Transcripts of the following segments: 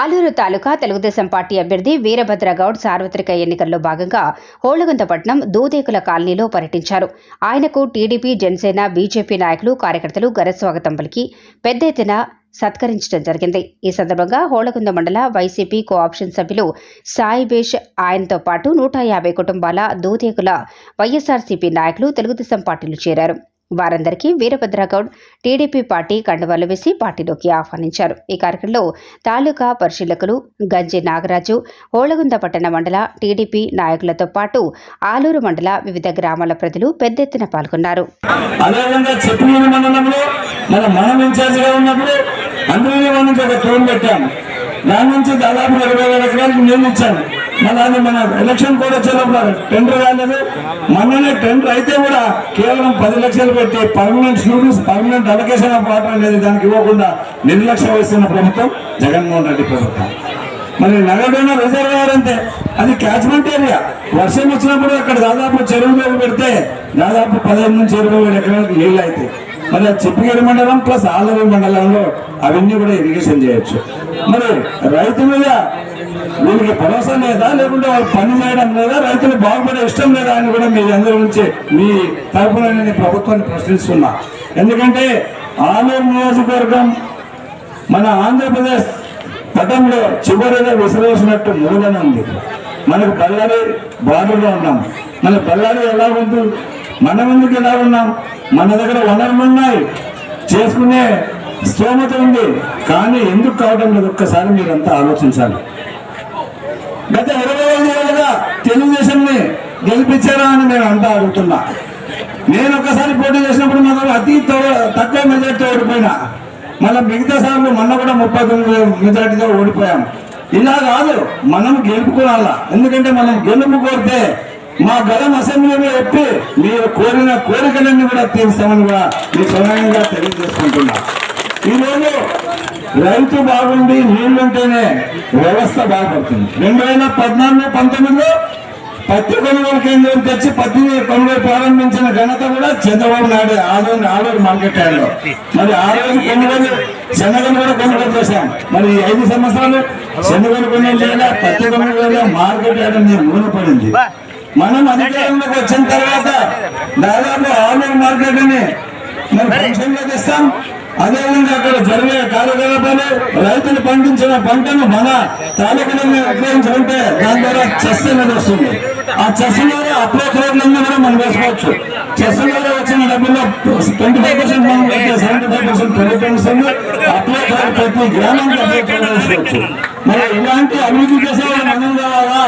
ఆలూరు తాలూకా Telugu Desam party అభ్యర్థి వీరభద్రగౌడ్ సార్వత్రిక ఎన్నికల్లో భాగంగా హోళగుంతపట్నం దూదేకుల కాలనీలో పర్యటించారు. ఆయనకు టీడీపీ జనసేన బీజేపీ నాయకులు కార్యకర్తలు ఘనస్వాగతం పలికి పెద్ద ఎత్తున సత్కరించడం జరిగింది. ఈ సందర్భంగా హోళగుంద మండల వైసీపీ కోఆప్షన్ సభ్యులు సాయిబేష్ ఆయనతో పాటు నూట యాభై కుటుంబాల దూదేకుల వైఎస్ఆర్సీపీ నాయకులు తెలుగుదేశం పార్టీలు చేరారు. వారందరికీ వీరభద్రగౌడ్ టీడీపీ పార్టీ కండువాలు వేసి పార్టీలోకి ఆహ్వానించారు. ఈ కార్యక్రమంలో తాలూకా పరిశీలకులు గంజి నాగరాజు హోళగుంద పట్టణ మండల టీడీపీ నాయకులతో పాటు ఆలూరు మండల వివిధ గ్రామాల ప్రజలు పెద్ద ఎత్తున పాల్గొన్నారు. దాని నుంచి దాదాపు ఇరవై వేల ఎకరాలకు నేను ఇచ్చాను మళ్ళీ మన ఎలక్షన్ కూడా వచ్చినప్పుడు టెండర్ కాలేదు. మొన్ననే టెండర్ అయితే కూడా కేవలం పది లక్షలు పెట్టి permanent students permanent allocation of water అనేది దానికి ఇవ్వకుండా నిర్లక్ష్యం వస్తున్న ప్రభుత్వం జగన్మోహన్ రెడ్డి ప్రభుత్వం. మరి నగరంలో రిజర్వాయర్ అంటే అది క్యాచ్మెంట్ ఏరియా వర్షం వచ్చినప్పుడు అక్కడ దాదాపు చెరువులో పెడితే దాదాపు పదిహేను నుంచి ఇరవై వేల ఎకరాలకు నీళ్ళు అవుతాయి మరి ఆ చిప్పగిరి మండలం ప్లస్ ఆలూరు మండలంలో అవన్నీ కూడా ఇరిగేషన్ చేయొచ్చు. మరి రైతు మీద వీళ్ళకి భరోసా లేదా? లేకుంటే వాళ్ళు పని చేయడం లేదా? రైతులు బాగుపడే ఇష్టం లేదా అని కూడా మీ అందరి నుంచి మీ తరఫున నేను ప్రభుత్వాన్ని ప్రశ్నిస్తున్నా. ఎందుకంటే ఆలూరు నియోజకవర్గం మన ఆంధ్రప్రదేశ్ పటంలో చివరిగా విసిరేసినట్టు మూలన ఉంది. మనకు బళ్ళారి బార్డర్లో ఉన్నాం. మన బళ్ళారి ఎలా ఉంది? మన ముందుకు ఎలా ఉన్నాం? మన దగ్గర వనరులు ఉన్నాయి. చేసుకునే స్తోమత ఉంది. కానీ ఎందుకు కావడం లేదు? ఒక్కసారి మీరంతా ఆలోచించాలి. గత ఇరవై ఐదు ఏళ్ళుగా తెలుగుదేశంని గెలిపించారా అని నేను అంతా అడుగుతున్నా. నేను ఒకసారి పోటీ చేసినప్పుడు మాత్రం అతి తక్కువ మెజార్టీతో ఓడిపోయినా. మళ్ళీ మిగతా సార్లు మొన్న కూడా ముప్పై తొమ్మిది మెజార్టీతో ఓడిపోయాం. ఇలా కాదు మనం గెలుపుకోవాలా. ఎందుకంటే మనం గెలుపు కోరితే మా గలం అసెంబ్లీలో చెప్పి మీరు కోరిన కోరికలన్నీ కూడా తీర్చామని కూడా మీ సమయంగా తెలియజేసుకుంటున్నా. ఈరోజు రైతు బాగుండి నీళ్ళుంటేనే వ్యవస్థ బాగుపడుతుంది. రెండు వేల పద్నాలుగు పంతొమ్మిదిలో పత్తి కొనుగోలు కేంద్రం తెచ్చి పత్తి కొనుగోలు ప్రారంభించిన ఘనత కూడా చంద్రబాబు నాయుడు ఆలూరు ఆలూరు మార్కెట్ యార్డ్లో. మరి ఆ రోజు కొనుగోలు శనగలు కూడా కొనుగోలు చేశాం. మరి ఐదు సంవత్సరాలు శనగలు కొనుగోలు చేయాలి పత్తి కొనుగోలు మార్కెట్ యార్డ్ మీరు మూలపడింది మనం అధికారంలోకి వచ్చిన తర్వాత దాదాపు ఆన్లైన్ మార్కెట్ని మనం ఫంక్షన్లో తెస్తాం. అదేవిధంగా అక్కడ జరిగే కార్యకలాపాలు రైతులు పండించిన పంటను మన తాలూకులను విక్రయించుకుంటే దాని ద్వారా చెస్ అనేది వస్తుంది. ఆ చెస్ ద్వారా అప్రోచ్ రోడ్లన్నీ కూడా మనం వేసుకోవచ్చు. చెస్ ద్వారా వచ్చిన డబ్బుల్లో ట్వంటీ ఫైవ్ పర్సెంట్ మనం సెవెంటీ ఫైవ్ పర్సెంట్ ప్రభుత్వం ఇస్తుంది అప్రోచ్ రోడ్ ప్రతి గ్రామానికి అప్రోచ్ రోడ్ వేసుకోవచ్చు. మరి ఇలాంటి అభివృద్ధి చేసే వాళ్ళు మనం కావాలా?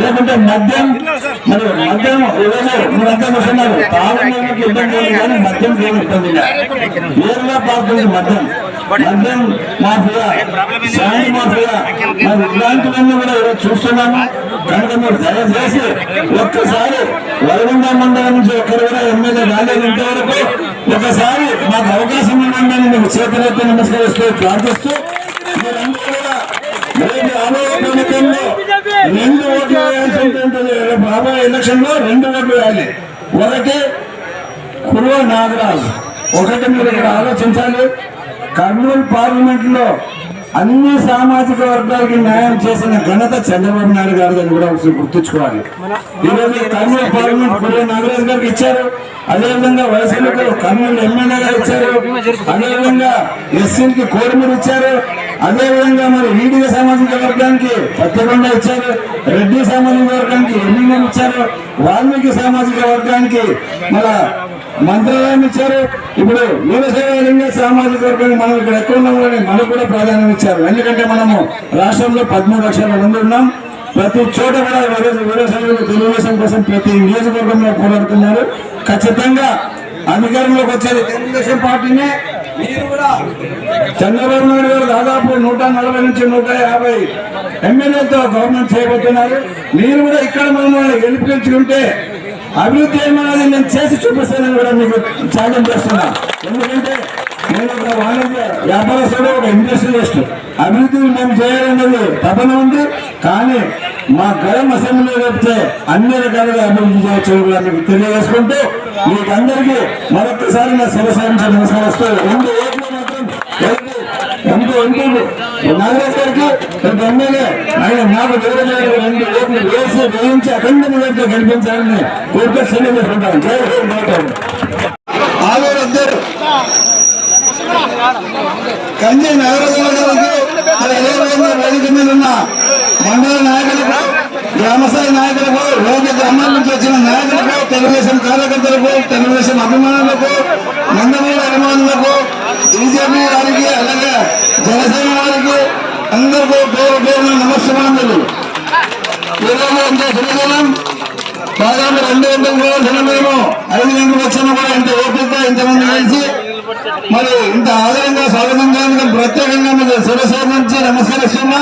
లేకుంటే మద్యం మరి మద్యం ఏదైనా మీరంతా చూస్తున్నారు తాగునీళ్ళకి ఇబ్బంది లేదు కానీ మద్యం ఏమి ఇబ్బంది లేదు. నేరుగా మద్యం. మద్యం మాఫియా శాండ్ మాఫియా. మరి ఇలాంటివన్నీ కూడా ఈరోజు చూస్తున్నాము కనుక మీరు దయచేసి ఒక్కసారి వరగుండ మండలం నుంచి ఒక్కరు కూడా ఎమ్మెల్యే రాలేదు ఇంతవరకు ఒకసారి మాకు అవకాశం ఇవ్వండి మీకు చేతులెత్తి నమస్కరిస్తూ ప్రార్థిస్తూ రేపు రాబోయే ఎన్నికల్లో రెండు ఓట్లు వేయాల్సి ఉంటుంది రేపు రాబోయే ఎలక్షన్లో రెండు ఓట్లు వేయాలి. ఒకటి కుర్వ నాగరాజు. ఒకటి మీరు ఇక్కడ ఆలోచించాలి. కర్నూలు పార్లమెంట్లో అన్ని సామాజిక వర్గాలకి న్యాయం చేసిన ఘనత చంద్రబాబు నాయుడు గారు అని కూడా గుర్తుంచుకోవాలి. ఈరోజు కర్నూలు పార్లమెంట్ కుర్వ గారికి ఇచ్చారు. అదేవిధంగా వైసీపీకి కర్నూలు ఎమ్మెల్యే గారు ఇచ్చారు. అదేవిధంగా ఎస్సీలకి కోడిమూరు ఇచ్చారు. అదేవిధంగా మరి ఈడిగ సామాజిక వర్గానికి పత్తికొండ ఇచ్చారు. రెడ్డి సామాజిక వర్గానికి ఎమ్మెల్యేలు ఇచ్చారు. వాల్మీకి సామాజిక వర్గానికి మన మంత్రాలయం ఇచ్చారు. ఇప్పుడు వీరశైవలింగ సామాజిక వర్గానికి మనం ఇక్కడ ఎక్కువ ఉన్నాం కానీ మనకు కూడా ప్రాధాన్యం ఇచ్చారు. ఎందుకంటే మనము రాష్ట్రంలో పదమూడు లక్షల మంది ఉన్నాం. ప్రతి చోట కూడా వీర- తెలుగుదేశం కోసం ప్రతి నియోజకవర్గంలో పోరాడుతున్నారు. ఖచ్చితంగా అధికారంలోకి వచ్చేది తెలుగుదేశం పార్టీనే. మీరు కూడా చంద్రబాబు నాయుడు గారు దాదాపు నూట నలభై నుంచి నూట యాభై ఎమ్మెల్యేలతో గవర్నమెంట్ చేయబోతున్నారు. మీరు కూడా ఇక్కడ మమ్మల్ని గెలిపించుకుంటే అభివృద్ధి ఏమన్నది నేను చేసి చూపిస్తానని కూడా మీకు ఛాలెంజ్ చేస్తున్నా. ఎందుకంటే నేను ఒక వాణిజ్య వ్యాపారస్తుడు ఒక ఇండస్ట్రియలిస్ట్ అభివృద్ధి మేము చేయాలన్నది తపన ఉంది. కానీ మా గరం అసెంబ్లీ చెప్తే అన్ని రకాలుగా అభివృద్ధి చేయొచ్చు మీకు తెలియజేసుకుంటూ మీకు అందరికీ మరొకసారి నా శివసాయం నమస్కరిస్తూ రెండు ఓట్లు మాత్రం రెండు నాగరాజ్ గారికి ఎమ్మెల్యే ఆయన నాకు వేరే రెండు ఓట్లు వేసి వేయించి అఖండ కోరిక జై కంది నగరజన వేదిక మీద ఉన్న మండల నాయకులకు గ్రామస్థాయి నాయకులకు రోడ్డు గ్రామాల నుంచి వచ్చిన నాయకులకు తెలుగుదేశం కార్యకర్తలకు తెలుగుదేశం అభిమానులకు నందమూరి అభిమానులకు బీజేపీ వారికి అలాగే జనసేన వారికి అందరికీ పేరు పేరు నమస్కారాలు ఈరోజు అంత శుభదినం దాదాపు రెండు గంటలు పోవాల్సిన మేము ఐదు గంటలకు వచ్చినా కూడా ఇంత ఓపిక ఇంతమంది కలిసి మరి ఇంత ఆదరంగా స్వాగతం చేయడానికి ప్రత్యేకంగా మీకు శిరసేన నుంచి నమస్కరిస్తున్నా.